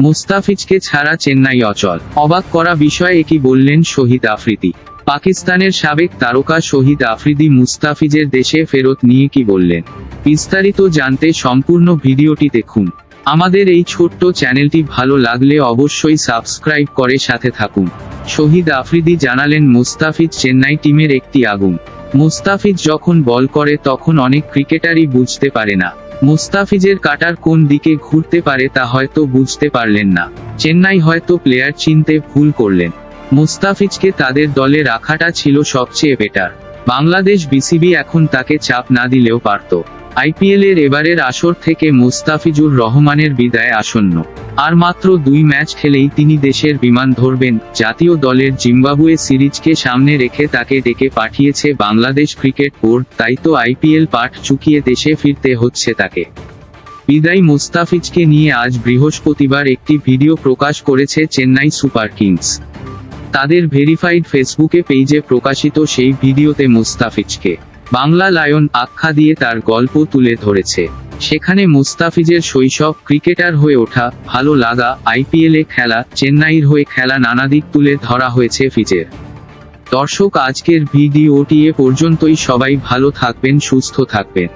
মুস্তাফিজকে ছাড়া চেন্নাই অচল। অবাক করা বিষয়ে কি বললেন শহীদ আফ্রিদি। পাকিস্তানের সাবেক তারকা শহীদ আফ্রিদি মুস্তাফিজের দেশে ফেরত নিয়ে কি বললেন? বিস্তারিত জানতে সম্পূর্ণ ভিডিওটি দেখুন। আমাদের এই ছোট্ট চ্যানেলটি ভালো লাগলে অবশ্যই সাবস্ক্রাইব করে সাথে থাকুন। শহীদ আফ্রিদি জানালেন মুস্তাফিজ চেন্নাই টিমের একটি আগুন। মুস্তাফিজ যখন বল করে তখন অনেক ক্রিকেটারই বুঝতে পারে না। মুস্তাফিজের কাটার কোন দিকে ঘুরতে পারে তা হয়তো বুঝতে পারলেন না। চেন্নাই হয়তো প্লেয়ার চিনতে ভুল করলেন। মুস্তাফিজকে তাদের দলে রাখাটা ছিল সবচেয়ে বেটার। বাংলাদেশ বিসিবি এখন তাকে চাপ না দিলেও পারত। আইপিএল এর এবারের আসর থেকে মুস্তাফিজুর রহমানের বিদায় আসন্ন। আর মাত্র দুই ম্যাচ খেলেই তিনি দেশের বিমান ধরবেন, জাতীয় দলের জিম্বাবুয়ে সিরিজকে সামনে রেখে তাকে ডেকে পাঠিয়েছে বাংলাদেশ ক্রিকেট বোর্ড, তাই তো আইপিএল পাঠ চুকিয়ে দেশে ফিরতে হচ্ছে তাকে। বিদায় মুস্তাফিজকে নিয়ে আজ বৃহস্পতিবার একটি ভিডিও প্রকাশ করেছে চেন্নাই সুপার কিংস। তাদের ভেরিফাইড ফেসবুকে পেজে প্রকাশিত সেই ভিডিওতে মুস্তাফিজকে বাংলা লায়ন আখ্যা দিয়ে তার গল্প তুলে ধরেছে। সেখানে মুস্তাফিজের শৈশব ক্রিকেটার হয়ে ওঠা, ভালো লাগা, আইপিএলে খেলা, চেন্নাইয়ের হয়ে খেলা নানা দিক তুলে ধরা হয়েছে ফিজের। দর্শক, আজকের ভিডিওটি এ পর্যন্তই। সবাই ভালো থাকবেন, সুস্থ থাকবেন।